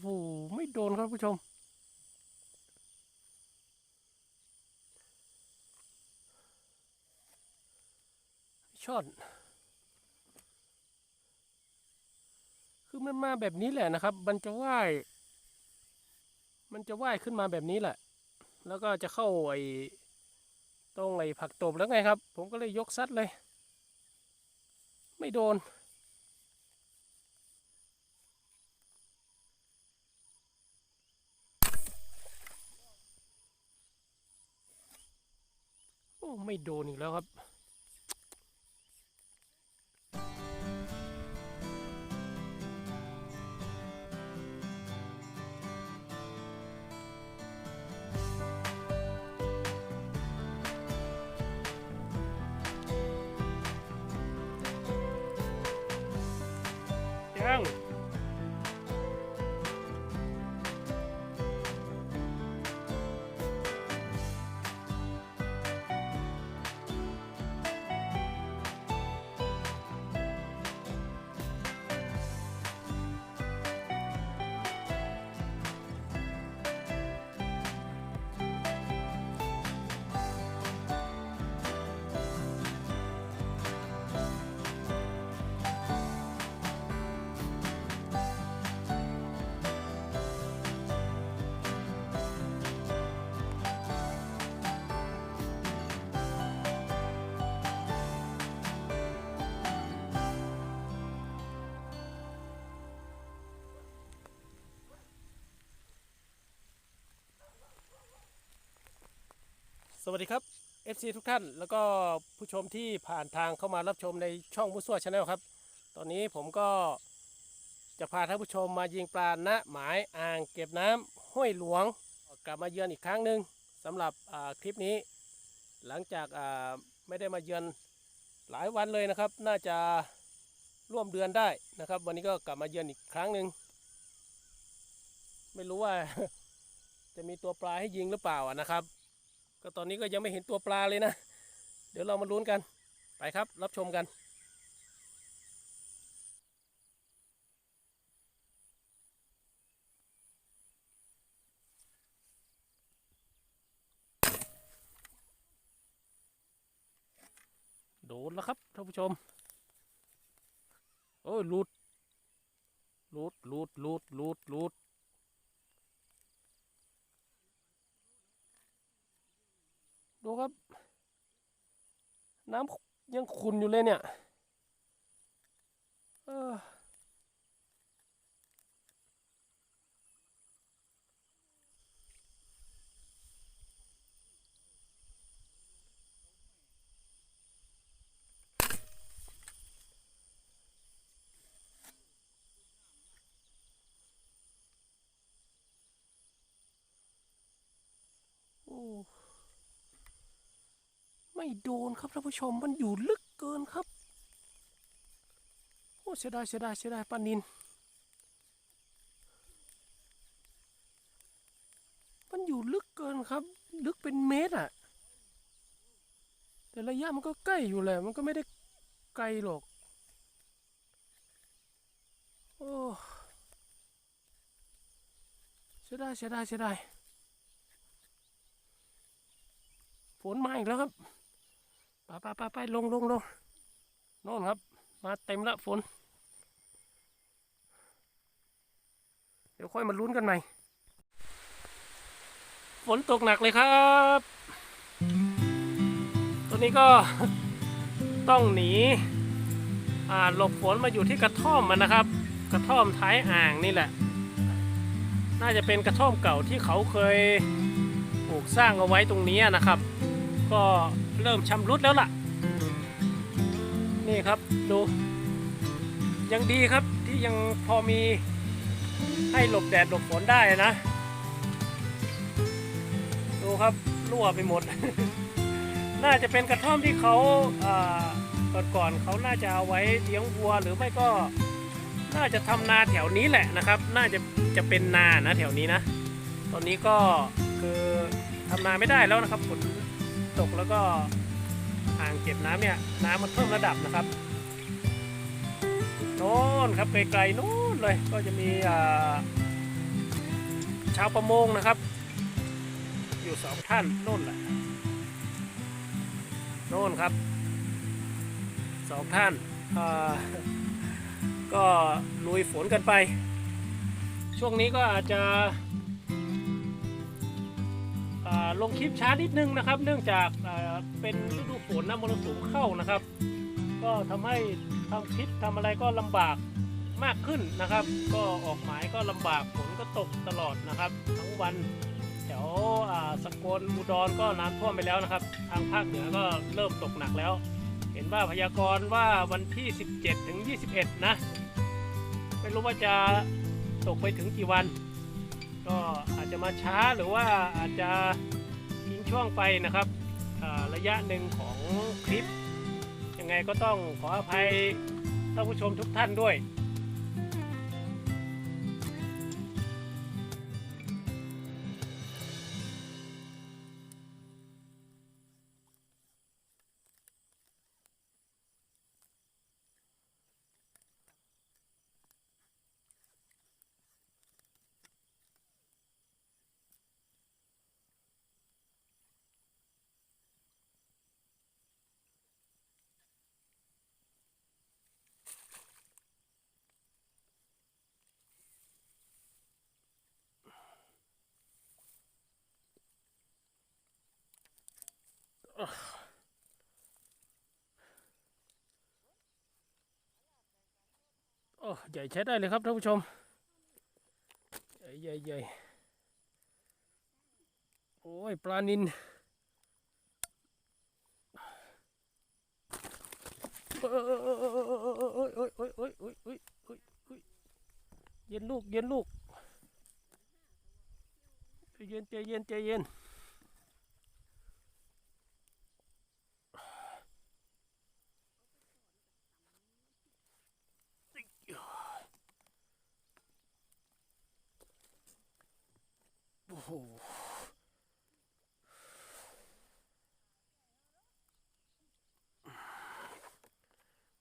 โห ไม่โดนครับผู้ชมช่อนคือมันมาแบบนี้แหละนะครับ มันจะว่าย มันจะว่ายขึ้นมาแบบนี้แหละ แล้วก็จะเข้าไอ้ตรงไอ้ผักตบแล้วไงครับ ผมก็เลยยกซัดเลย ไม่โดน อ้ไม่โดนอีกแล้วครับ สวัสดีครับ FC ทุกท่าน แล้วก็ผู้ชมที่ผ่านทางเข้ามารับชมในช่องมุสวชาแนลครับ ตอนนี้ผมก็จะพาท่านผู้ชมมายิงปลาณหมายอ่างเก็บน้ำห้วยหลวง กลับมาเยือนอีกครั้งหนึ่งสำหรับอ่าคลิปนี้ หลังจากอ่าไม่ได้มาเยือนหลายวันเลยนะครับ น่าจะร่วมเดือนได้นะครับ วันนี้ก็กลับมาเยือนอีกครั้งหนึ่งไม่รู้ว่า จะมีตัวปลาให้ยิงหรือเปล่าอะนะครับ ก็ตอนนี้ก็ยังไม่เห็นตัวปลาเลยนะ เดี๋ยวเรามาลุ้นกัน ไปครับ รับชมกัน โดนแล้วครับท่านผู้ชม โอ้ยหลุดหลุดหลุดหลุดหลุดหลุด ดูครับ น้ำยังขุ่นอยู่เลยเนี่ยเออโอ้ ไม่โดนครับท่านผู้ชมมันอยู่ลึกเกินครับโอ้เสียดายเสียดายเสียดายปานินมันอยู่ลึกเกินครับ ลึกเป็นเมตรอะแต่ระยะมันก็ใกล้อยู่แหละมันก็ไม่ได้ไกลหรอกโอ้เสียดายเสียดายเสียดายฝนมาอีกแล้วครับ ไปไปไปไปลงลงลงโน่นครับ มาเต็มละฝน เดี๋ยวค่อยมาลุ้นกันใหม่ ฝนตกหนักเลยครับตัวนี้ก็ต้องหนีหลบฝนมาอยู่ที่กระท่อมมันนะครับ กระท่อมท้ายอ่างนี่แหละ น่าจะเป็นกระท่อมเก่าที่เขาเคยปลูกสร้างเอาไว้ตรงนี้นะครับ ก็ เริ่มชำรุดแล้วล่ะ นี่ครับดูยังดีครับที่ยังพอมีให้หลบแดดหลบฝนได้นะ ดูครับรั่วไปหมด น่าจะเป็นกระท่อมที่เขาอ่าก่อนก่อนๆเขาน่าจะเอาไว้เลี้ยงวัวหรือไม่ก็ น่าจะทำนาแถวนี้แหละนะครับ น่าจะจะเป็นนานะแถวนี้นะ ตอนนี้ก็คือทำนาไม่ได้แล้วนะครับฝน ตกแล้วก็อ่างเก็บน้ำเนี่ยน้ำมันเพิ่มระดับนะครับโน่นครับไกลๆโน่นเลยก็จะมีชาวประมงนะครับ อยู่สองท่านโน่นแหละโน่นครับสองท่านก็ลุยฝนกันไป ช่วงนี้ก็อาจจะ ลงคลิปช้านิดนึงนะครับ เนื่องจากเป็นฤดูฝนนะมรสุมเข้านะครับ ก็ทำให้ทำคลิปทำอะไรก็ลำบากมากขึ้นนะครับ ก็ออกหมายก็ลำบากฝนก็ตกตลอดนะครับ ทั้งวันแถวสกลอุดรก็น้ำท่วมไปแล้วนะครับ ทางภาคเหนือก็เริ่มตกหนักแล้ว เห็นว่าพยากรณ์ว่าวันที่ 17 ถึง 21 นะ ไม่รู้ว่าจะตกไปถึงกี่วัน ก็อาจจะมาช้าหรือว่าอาจจะทิ้งช่วงไปนะครับระยะหนึ่งของคลิป ยังไงก็ต้องขออภัยท่านผู้ชมทุกท่านด้วย โอ้ใหญ่ใช้ได้เลยครับท่านผู้ชม ใหญ่ใหญ่ใหญ่โอ้ยปลานินโอ้ยโอ้ยโอ้ยโอ้ยโอ้ยโอ้ยโอ้ยเย็นลูกเย็นลูกเย็นใจเย็นใจเย็น ห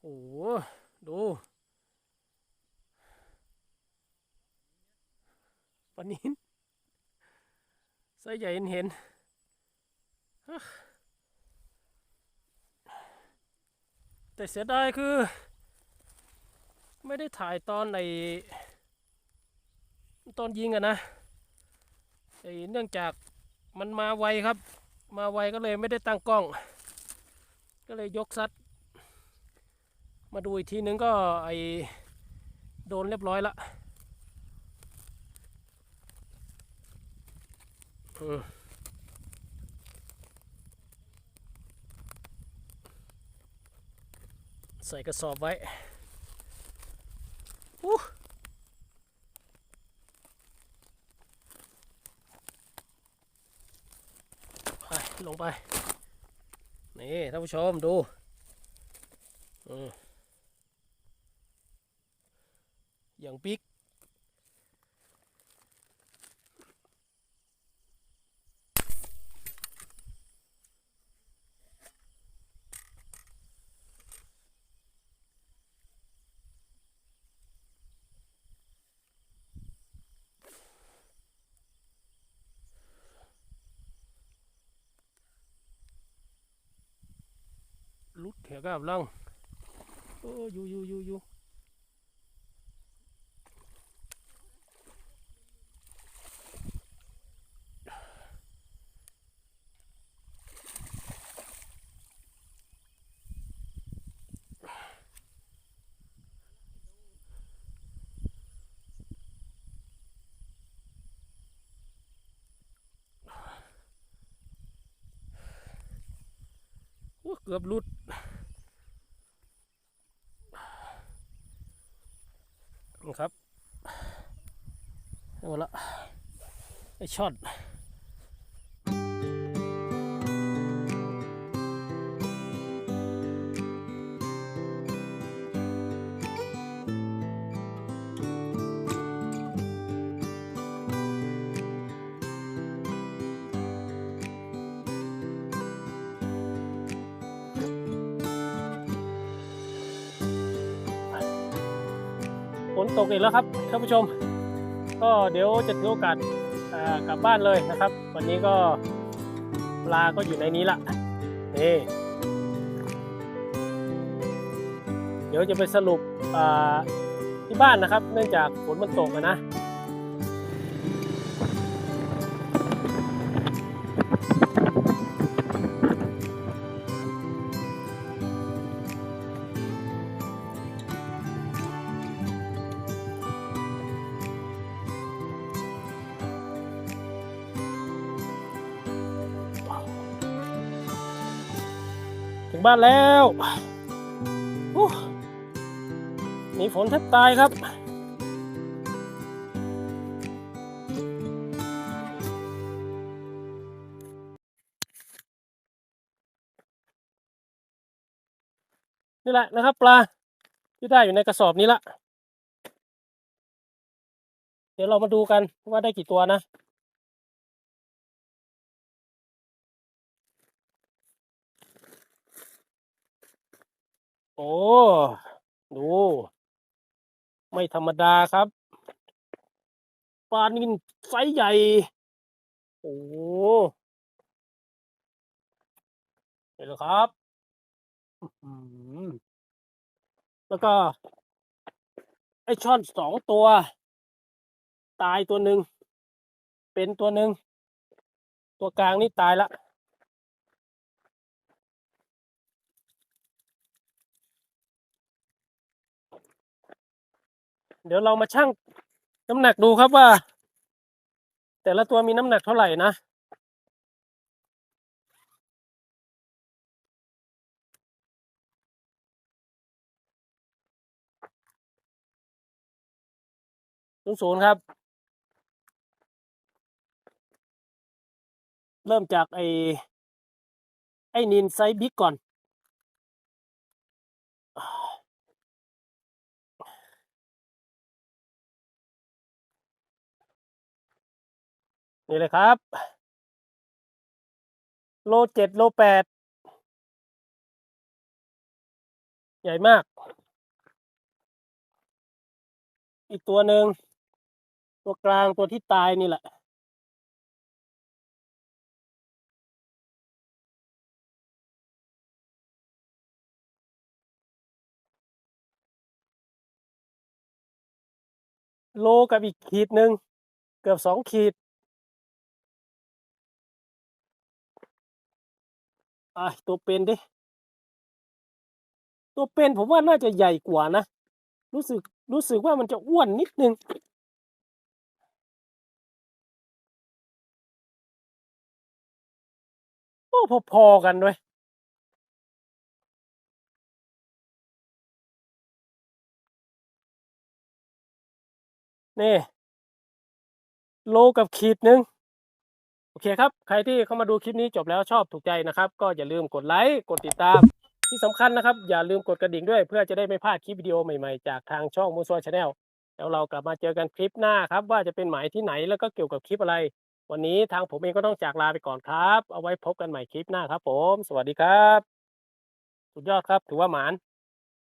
โอ้โห ดู ปนินไซส์ใหญ่เห็นเห็นแต่เสียดายคือ ไม่ได้ถ่ายตอนใน ตอนยิงอะนะ เนื่องจากมันมาไวครับ มาไวก็เลยไม่ได้ตั้งกล้อง ก็เลยยกซัด มาดูอีกทีนึงก็ไอโดนเรียบร้อยละใส่กระสอบไว้อู้ ไป นี่ท่านผู้ชมดูอืมอย่างปิ๊ก นะครับลองโอ้ยูยูยูยูเกือบหลุด เอาละไอช็อตฝนตกอีกแล้วครับท่านผู้ชม ก็เดี๋ยวจะถือโอกาสกลับบ้านเลยนะครับ วันนี้ก็ปลาก็อยู่ในนี้ละนี่เดี๋ยวจะไปสรุปที่บ้านนะครับ เนื่องจากฝนมันตกนะ ถึงบ้านแล้วอู้หนีฝนแทบตายครับ นี่แหละนะครับ ปลาที่ได้อยู่ในกระสอบนี้ละ เดี๋ยวเรามาดูกันว่าได้กี่ตัวนะ โอ้ ดู ไม่ธรรมดาครับ ปลานินไซส์ใหญ่ โอ้เห็นแล้วครับอื้อหือแล้วก็ ไอช่อนสองตัว ตายตัวหนึ่ง เป็นตัวหนึ่ง ตัวกลางนี่ตายละ เดี๋ยวเรามาชั่งน้ำหนักดูครับว่า แต่ละตัวมีน้ำหนักเท่าไหร่นะศูนย์ศูนย์ครับ เริ่มจากไอ้ไอ้นินไซส์บิ๊กก่อน นี่เลยครับ โลเจ็ดโลแปดใหญ่มาก อีกตัวหนึ่ง ตัวกลางตัวที่ตายนี่แหละ โลกับอีกขีดหนึ่ง เกือบสองขีด อะตัวเป็นดิ ตัวเป็นผมว่าน่าจะใหญ่กว่านะ รู้สึกรู้สึกว่ามันจะอ้วนนิดนึง โอ้พอๆกันด้วยนี่ โลกับขีดหนึ่ง อเคครับ ใครที่เข้ามาดูคลิปนี้จบแล้วชอบถูกใจนะครับ ก็อย่าลืมกดไลค์ กดติดตาม ที่สำคัญนะครับ อย่าลืมกดกระดิ่งด้วย เพื่อจะได้ไม่พลาดคลิปวิดีโอใหม่ๆ จากทางช่องมูซัวชาแนลแล้วเรากลับมาเจอกันคลิปหน้าครับ ว่าจะเป็นหมายที่ไหนแล้วก็เกี่ยวกับคลิปอะไร วันนี้ทางผมเองก็ต้องจากลาไปก่อนครับ เอาไว้พบกันใหม่คลิปหน้าครับ ผม สวัสดีครับ สุดยอดครับ ถือว่าหมาน